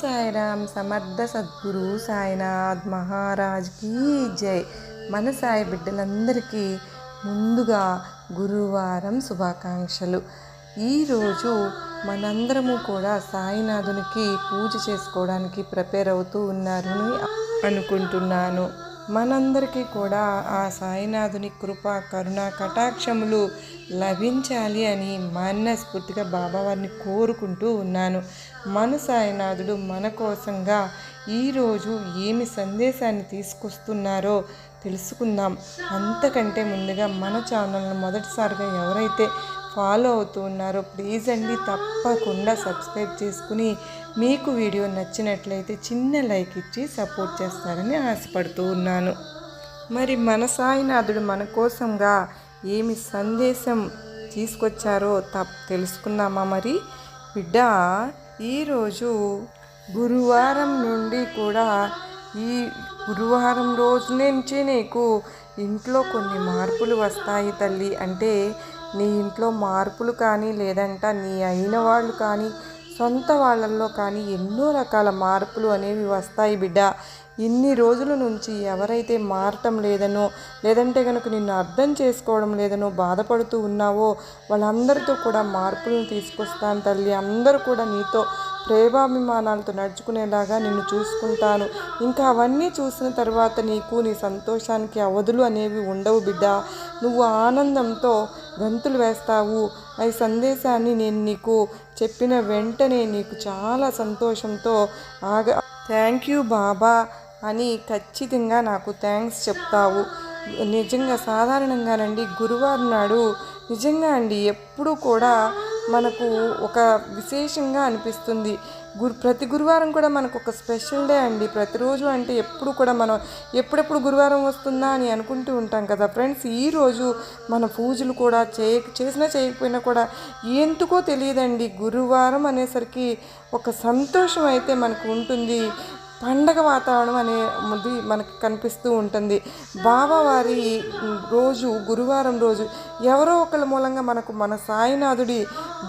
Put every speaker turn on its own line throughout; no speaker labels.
సాయిరామ్ సమర్థ సద్గురు సాయినాథ్ మహారాజ్కి జై. మన సాయి బిడ్డలందరికీ ముందుగా గురువారం శుభాకాంక్షలు. ఈరోజు మనందరము కూడా సాయినాథునికి పూజ చేసుకోవడానికి ప్రిపేర్ అవుతూ ఉన్నారని అనుకుంటున్నాను. మనందరికీ కూడా ఆ సాయినాథుని కృప కరుణ కటాక్షములు లభించాలి అని మనస్ఫూర్తిగా బాబావారిని కోరుకుంటూ ఉన్నాను. మన సాయినాథుడు మన కోసంగా ఈరోజు ఏమి సందేశాన్ని తీసుకొస్తున్నారో తెలుసుకుందాం. అంతకంటే ముందుగా మన ఛానల్ను మొదటిసారిగా ఎవరైతే ఫాలో అవుతూ ఉన్నారో ప్లీజ్ అండి తప్పకుండా సబ్స్క్రైబ్ చేసుకుని మీకు వీడియో నచ్చినట్లయితే చిన్న లైక్ ఇచ్చి సపోర్ట్ చేస్తారని ఆశపడుతూ ఉన్నాను. మరి మన సాయినాథుడు మన కోసంగా ఏమి సందేశం తీసుకొచ్చారో తప్ తెలుసుకుందామా మరి? బిడ్డ ఈరోజు గురువారం నుండి కూడా ఈ గురువారం రోజు నుంచే నీకు ఇంట్లో కొన్ని మార్పులు వస్తాయి తల్లి. అంటే నీ ఇంట్లో మార్పులు కానీ లేదంట నీ అయిన వాళ్ళు కానీ సొంత వాళ్ళల్లో కానీ ఎన్నో రకాల మార్పులు అనేవి వస్తాయి బిడ్డ. ఇన్ని రోజుల నుంచి ఎవరైతే మారటం లేదనో లేదంటే కనుక నిన్ను అర్థం చేసుకోవడం లేదనో బాధపడుతూ ఉన్నావో వాళ్ళందరితో కూడా మార్పులను తీసుకొస్తాను తల్లి. అందరూ కూడా నీతో ప్రేమాభిమానాలతో నడుచుకునేలాగా నిన్ను చూసుకుంటాను. ఇంకా అవన్నీ చూసిన తర్వాత నీకు నీ సంతోషానికి అవధులు అనేవి ఉండవు బిడ్డ. నువ్వు ఆనందంతో గంతులు వేస్తావు. ఈ సందేశాన్ని నేను నీకు చెప్పిన వెంటనే నీకు చాలా సంతోషంతో ఆగ థ్యాంక్ యూ బాబా. అని ఖచ్చితంగా నాకు థ్యాంక్స్ చెప్తావు. నిజంగా సాధారణంగానండి గురువారం నాడు నిజంగా అండి ఎప్పుడూ కూడా మనకు ఒక విశేషంగా అనిపిస్తుంది. గురు ప్రతి గురువారం కూడా మనకు ఒక స్పెషల్ డే అండి. ప్రతిరోజు అంటే ఎప్పుడు కూడా మనం ఎప్పుడెప్పుడు గురువారం వస్తుందా అని అనుకుంటూ ఉంటాం కదా ఫ్రెండ్స్ ఈరోజు మన పూజలు కూడా చేయ చేసినా చేయకపోయినా కూడా ఎందుకో తెలియదండి. గురువారం అనేసరికి ఒక సంతోషం అయితే మనకు ఉంటుంది. పండగ వాతావరణం అనేది మనకు కనిపిస్తూ ఉంటుంది. బాబావారి రోజు గురువారం రోజు ఎవరో ఒకళ్ళ మూలంగా మనకు మన సాయినాథుడి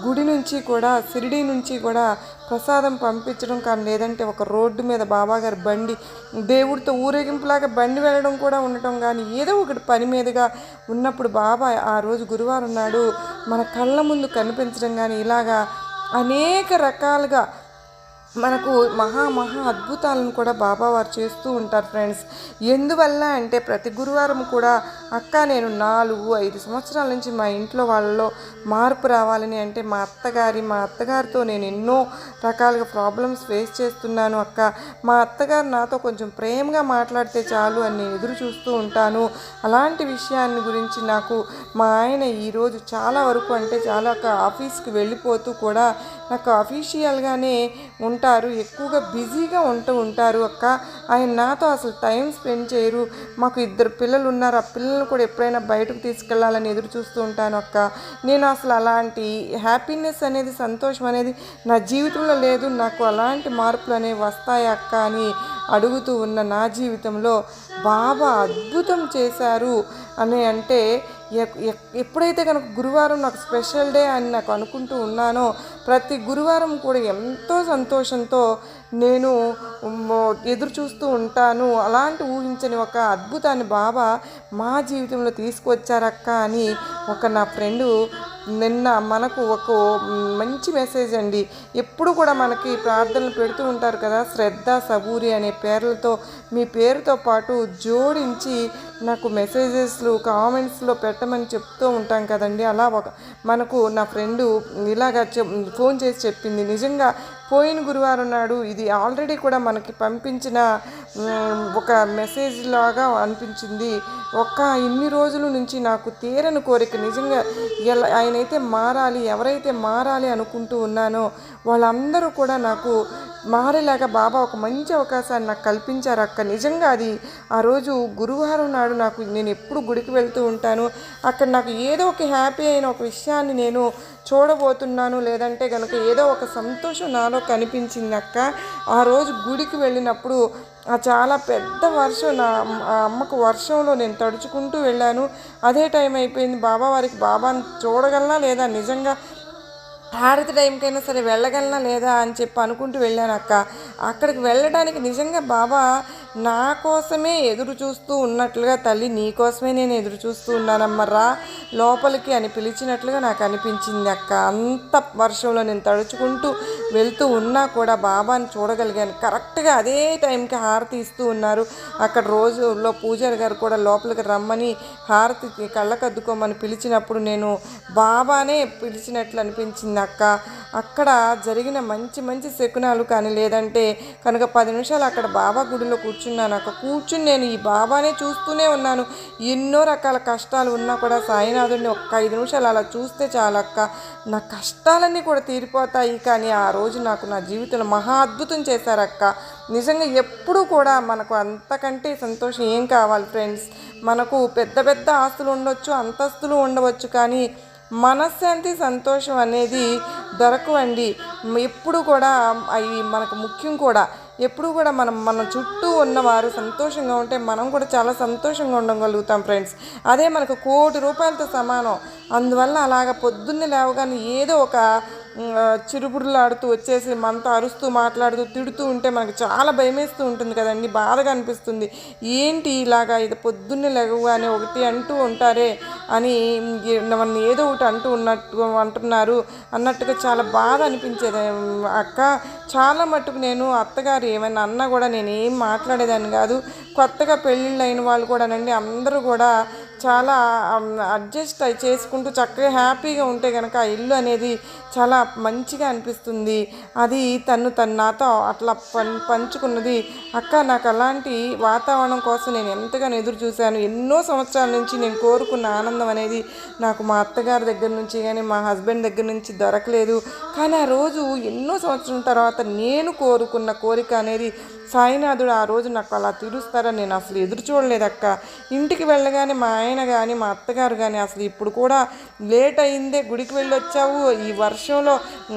గుడి నుంచి కూడా షిరిడి నుంచి కూడా ప్రసాదం పంపించడం కానీ లేదంటే ఒక రోడ్డు మీద బాబాగారి బండి దేవుడితో ఊరేగింపులాగా బండి వెళ్ళడం కూడా ఉండటం కానీ ఏదో ఒకటి పని మీదుగా ఉన్నప్పుడు బాబా ఆ రోజు గురువారం నాడు మన కళ్ళ ముందు కనిపించడం కానీ ఇలాగా అనేక రకాలుగా మనకు మహా మహా అద్భుతాలను కూడా బాబా వారు చేస్తూ ఉంటారు ఫ్రెండ్స్. ఎందువల్ల అంటే ప్రతి గురువారం కూడా అక్క నేను నాలుగు ఐదు సంవత్సరాల నుంచి మా ఇంట్లో వాళ్ళలో మార్పు రావాలని అంటే మా అత్తగారి మా అత్తగారితో నేను ఎన్నో రకాలుగా ప్రాబ్లమ్స్ ఫేస్ చేస్తున్నాను అక్క. మా అత్తగారు నాతో కొంచెం ప్రేమగా మాట్లాడితే చాలు అని నేను ఎదురు చూస్తూ ఉంటాను. అలాంటి విషయాన్ని గురించి నాకు మా ఆయన ఈరోజు చాలా వరకు అంటే చాలా ఆఫీస్కి వెళ్ళిపోతూ కూడా నాకు అఫీషియల్గానే ఉంటారు. ఎక్కువగా బిజీగా ఉంటూ ఉంటారు అక్క. ఆయన నాతో అసలు టైం స్పెండ్ చేయరు. మాకు ఇద్దరు పిల్లలు ఉన్నారు ఆ పిల్లల్ని కూడా ఎప్పుడైనా బయటకు తీసుకెళ్ళాలని ఎదురు చూస్తూ ఉంటాను అక్క. నేను అసలు అలాంటి హ్యాపీనెస్ అనేది సంతోషం అనేది నా జీవితంలో లేదు. నాకు అలాంటి మార్పులు అనేవి వస్తాయి అక్క అని అడుగుతూ ఉన్న నా జీవితంలో బాబా అద్భుతం చేశారు. అని అంటే ఎప్పుడైతే కనుక గురువారం నాకు స్పెషల్ డే అని నాకు అనుకుంటూ ఉన్నానో ప్రతి గురువారం కూడా ఎంతో సంతోషంతో నేను ఎదురు చూస్తూ ఉంటాను. అలాంటి ఊహించని ఒక అద్భుతాన్ని బాబా మా జీవితంలో తీసుకొచ్చారక్క అని ఒక నా ఫ్రెండు నిన్న మనకు ఒక మంచి మెసేజ్ అండి. ఎప్పుడు కూడా మనకి ప్రార్థనలు పెడుతూ ఉంటారు కదా శ్రద్ధ సబూరి అనే పేర్లతో మీ పేరుతో పాటు జోడించి నాకు మెసేజెస్లు కామెంట్స్లో పెట్టమని చెప్తూ ఉంటాం కదండి. అలా ఒక మనకు నా ఫ్రెండు ఇలాగ ఫోన్ చేసి చెప్పింది. నిజంగా పోయిన గురువారం నాడు ఇది ఆల్రెడీ కూడా మనకి పంపించిన ఒక మెసేజ్ లాగా అనిపించింది. ఒక్క ఇన్ని రోజుల నుంచి నాకు తీరని కోరిక నిజంగా ఎలా ఆయనైతే మారాలి ఎవరైతే మారాలి అనుకుంటూ ఉన్నానో వాళ్ళందరూ కూడా నాకు మారేలాగా బాబా ఒక మంచి అవకాశాన్ని నాకు కల్పించారు అక్క. నిజంగా అది ఆ రోజు గురువారం నాడు నాకు నేను ఎప్పుడు గుడికి వెళ్తూ ఉంటాను. అక్కడ నాకు ఏదో ఒక హ్యాపీ అయిన ఒక విషయాన్ని నేను చూడబోతున్నాను. లేదంటే కనుక ఏదో ఒక సంతోషం నాలో కనిపించింది అక్క. ఆ రోజు గుడికి వెళ్ళినప్పుడు ఆ చాలా పెద్ద వర్షం నా అమ్మకు వర్షంలో నేను తడుచుకుంటూ వెళ్ళాను. అదే టైం అయిపోయింది. బాబా వారికి బాబాని చూడగలనా లేదా? నిజంగా హారతి టైంకైనా సరే వెళ్ళగలనా లేదా అని చెప్పి అనుకుంటూ వెళ్ళాను అక్క. అక్కడికి వెళ్ళడానికి నిజంగా బాబా నా కోసమే ఎదురు చూస్తూ ఉన్నట్లుగా తల్లి నీ కోసమే నేను ఎదురు చూస్తూ ఉన్నానమ్మరా లోపలికి అని పిలిచినట్లుగా నాకు అనిపించింది అక్క. అంత వర్షంలో నేను తడుచుకుంటూ వెళ్తూ ఉన్నా కూడా బాబాని చూడగలిగాను. కరెక్ట్గా అదే టైంకి హారతి ఇస్తూ ఉన్నారు. అక్కడ రోజులో పూజారి గారు కూడా లోపలికి రమ్మని హారతి కళ్ళకద్దుకోమని పిలిచినప్పుడు నేను బాబానే పిలిచినట్లు అనిపించింది అక్క. అక్కడ జరిగిన మంచి మంచి శకునాలు కానీ లేదంటే కనుక పది నిమిషాలు అక్కడ బాబా గుడిలో కూర్చున్నాను. అక్క కూర్చుని నేను ఈ బాబానే చూస్తూనే ఉన్నాను. ఎన్నో రకాల కష్టాలు ఉన్నా కూడా సాయినాథుడిని ఒక్క ఐదు నిమిషాలు అలా చూస్తే చాలక్క నా కష్టాలన్నీ కూడా తీరిపోతాయి కానీ ఆ రోజు నాకు నా జీవితంలో మహా అద్భుతం చేశారక్క నిజంగా ఎప్పుడూ కూడా మనకు అంతకంటే సంతోషం ఏం కావాలి ఫ్రెండ్స్? మనకు పెద్ద పెద్ద ఆస్తులు ఉండొచ్చు అంతస్తులు ఉండవచ్చు కానీ మనశ్శాంతి సంతోషం అనేది దొరకవండి ఎప్పుడు కూడా అవి మనకు ముఖ్యం కూడా. ఎప్పుడు కూడా మనం మన చుట్టూ ఉన్నవారు సంతోషంగా ఉంటే మనం కూడా చాలా సంతోషంగా ఉండగలుగుతాం ఫ్రెండ్స్. అదే మనకు కోటి రూపాయలతో సమానం. అందువల్ల అలాగ పొద్దున్నే లేవగానే ఏదో ఒక చిరుబురులాడుతూ వచ్చేసి మనతో అరుస్తూ మాట్లాడుతూ తిడుతూ ఉంటే మనకు చాలా భయమేస్తూ ఉంటుంది కదండి. బాధగా అనిపిస్తుంది. ఏంటి ఇలాగా ఇది పొద్దున్నే లేవగానే ఒకటి అంటూ ఉంటారే అని మన ఏదో ఒకటి అంటూ ఉన్నట్టు అంటున్నారు అన్నట్టుగా చాలా బాధ అనిపించేది. అక్క చాలా మట్టుకు నేను అత్తగారు ఏమైనా అన్నా కూడా నేను ఏం మాట్లాడేదాన్ని కాదు. కొత్తగా పెళ్ళిళ్ళు అయిన వాళ్ళు కూడానండి అందరూ కూడా చాలా um, అడ్జస్ట్ అయి చేసుకుంటూ చక్కగా హ్యాపీగా ఉంటే కనుక ఆ ఇల్లు అనేది చాలా మంచిగా అనిపిస్తుంది. అది తను తను నాతో అట్లా పం పంచుకున్నది. అక్క నాకు అలాంటి వాతావరణం కోసం నేను ఎంతగానో ఎదురు చూశాను. ఎన్నో సంవత్సరాల నుంచి నేను కోరుకున్న ఆనందం అనేది నాకు మా అత్తగారి దగ్గర నుంచి కానీ మా హస్బెండ్ దగ్గర నుంచి దొరకలేదు. కానీ ఆ రోజు ఎన్నో సంవత్సరాల తర్వాత నేను కోరుకున్న కోరిక అనేది సాయినాథుడు ఆ రోజు నాకు అలా తీరుస్తారని నేను అసలు ఎదురు చూడలేదక్క ఇంటికి వెళ్ళగానే మా ఆయన కానీ మా అత్తగారు కానీ అసలు ఇప్పుడు కూడా లేట్ అయిందే గుడికి వెళ్ళొచ్చావు. ఈ వర్షంలో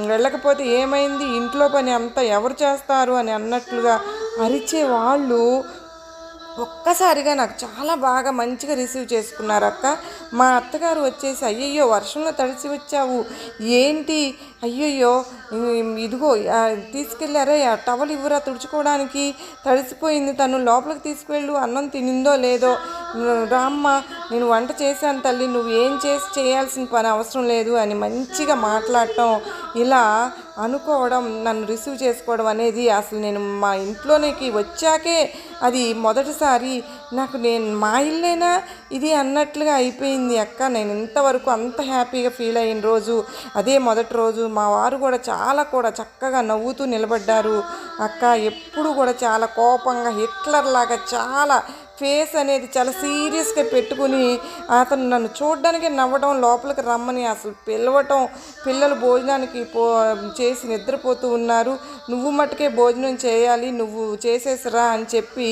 వెళ్ళకపోతే ఏమైంది? ఇంట్లో పని అంతా ఎవరు చేస్తారు? అని అన్నట్లుగా అరిచే వాళ్ళు ఒక్కసారిగా నాకు చాలా బాగా మంచిగా రిసీవ్ చేసుకున్నారు అక్క. మా అత్తగారు వచ్చేసి అయ్యయ్యో వర్షంలో తడిసి వచ్చావు. ఏంటి? అయ్యయ్యో ఇదిగో తీసుకెళ్ళారే టవల్ ఇవ్వరా తుడుచుకోవడానికి? తడిసిపోయింది. తను లోపలికి తీసుకువెళ్ళు అన్నం తినిందో లేదో? రామ్మ నేను వంట చేశాను తల్లి. నువ్వు ఏం చేసి చేయాల్సిన పని అవసరం లేదు అని మంచిగా మాట్లాడటం. ఇలా అనుకోవడం నన్ను రిసీవ్ చేసుకోవడం అనేది అసలు నేను మా ఇంట్లోనికి వచ్చాకే అది మొదటిసారి. నాకు నేను మా ఇల్లేనా? ఇది అన్నట్లుగా అయిపోయింది అక్క. నేను ఇంతవరకు అంత హ్యాపీగా ఫీల్ అయిన రోజు అదే మొదటి రోజు. మా వారు కూడా చాలా కూడా చక్కగా నవ్వుతూ నిలబడ్డారు. అక్క ఎప్పుడు కూడా చాలా కోపంగా హిట్లర్ లాగా చాలా ఫేస్ అనేది చాలా సీరియస్గా పెట్టుకుని అతను నన్ను చూడడానికి నవ్వడం లోపలికి రమ్మని అసలు పిలవటం పిల్లలు భోజనానికి పో చేసి నిద్రపోతూ ఉన్నారు. నువ్వు మట్టుకే భోజనం చేయాలి నువ్వు చేసేసరా అని చెప్పి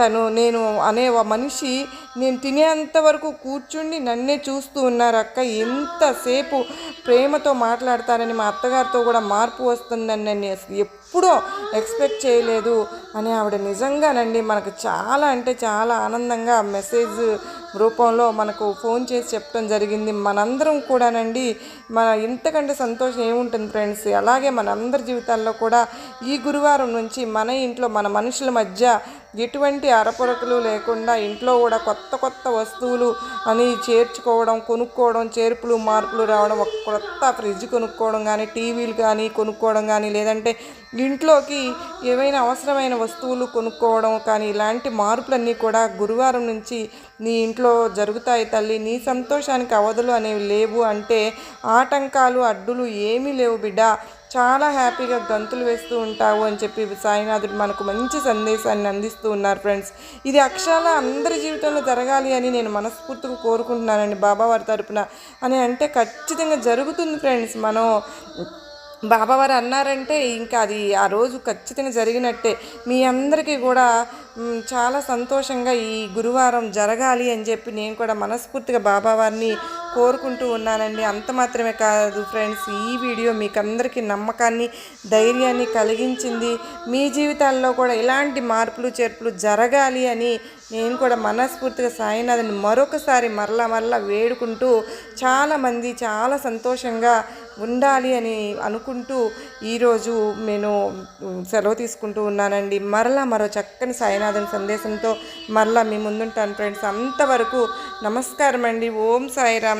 తను నేను అనే మనిషి నేను తినేంత వరకు కూర్చుండి నన్నే చూస్తూ ఉన్నారు అక్క. ఎంతసేపు ప్రేమతో మాట్లాడతారని మా అత్తగారితో కూడా మార్పు వస్తుందని నన్ను ఎప్పుడో ఎక్స్పెక్ట్ చేయలేదు అని ఆవిడ నిజంగానండి మనకు చాలా అంటే చాలా ఆనందంగా మెసేజ్ రూపంలో మనకు ఫోన్ చేసి చెప్పడం జరిగింది. మనందరం కూడానండి మన ఇంతకంటే సంతోషం ఏముంటుంది ఫ్రెండ్స్? అలాగే మనందరి జీవితాల్లో కూడా ఈ గురువారం నుంచి మన ఇంట్లో మన మనుషుల మధ్య ఎటువంటి అరపొరకలు లేకుండా ఇంట్లో కూడా కొత్త కొత్త వస్తువులు అని చేర్చుకోవడం కొనుక్కోవడం చేర్పులు మార్పులు రావడం ఒక కొత్త ఫ్రిడ్జ్ కొనుక్కోవడం కానీ టీవీలు కానీ కొనుక్కోవడం కానీ లేదంటే ఇంట్లోకి ఏవైనా అవసరమైన వస్తువులు కొనుక్కోవడం కానీ ఇలాంటి మార్పులన్నీ కూడా గురువారం నుంచి నీ ఇంట్లో జరుగుతాయి తల్లి. నీ సంతోషానికి అవధులు అనేవి లేవు అంటే ఆటంకాలు అడ్డులు ఏమీ లేవు బిడ్డ. చాలా హ్యాపీగా గంతులు వేస్తూ ఉంటావు అని చెప్పి సాయినాథుడు మనకు మంచి సందేశాన్ని అందిస్తూ ఉన్నారు ఫ్రెండ్స్. ఇది అక్షరాల అందరి జీవితంలో జరగాలి అని నేను మనస్ఫూర్తిగా కోరుకుంటున్నానండి బాబావారి తరపున. అని అంటే ఖచ్చితంగా జరుగుతుంది ఫ్రెండ్స్. మనం బాబావారు అన్నారంటే ఇంకా అది ఆ రోజు ఖచ్చితంగా జరిగినట్టే. మీ అందరికీ కూడా చాలా సంతోషంగా ఈ గురువారం జరగాలి అని చెప్పి నేను కూడా మనస్ఫూర్తిగా బాబావారిని కోరుకుంటూ ఉన్నానండి. అంత మాత్రమే కాదు ఫ్రెండ్స్ ఈ వీడియో మీకు అందరికీ నమ్మకాన్ని ధైర్యాన్ని కలిగించింది. మీ జీవితాల్లో కూడా ఇలాంటి మార్పులు చేర్పులు జరగాలి అని నేను కూడా మనస్ఫూర్తిగా సాయినాథని మరొకసారి మరలా మరలా వేడుకుంటూ చాలామంది చాలా సంతోషంగా ఉండాలి అని అనుకుంటూ ఈరోజు నేను సెలవు తీసుకుంటూ ఉన్నానండి. మరలా మరో చక్కని సాయినాథుని సందేశంతో మరలా మీ ముందుంటాను ఫ్రెండ్స్. అంతవరకు నమస్కారం అండి ఓం సాయిరామ్.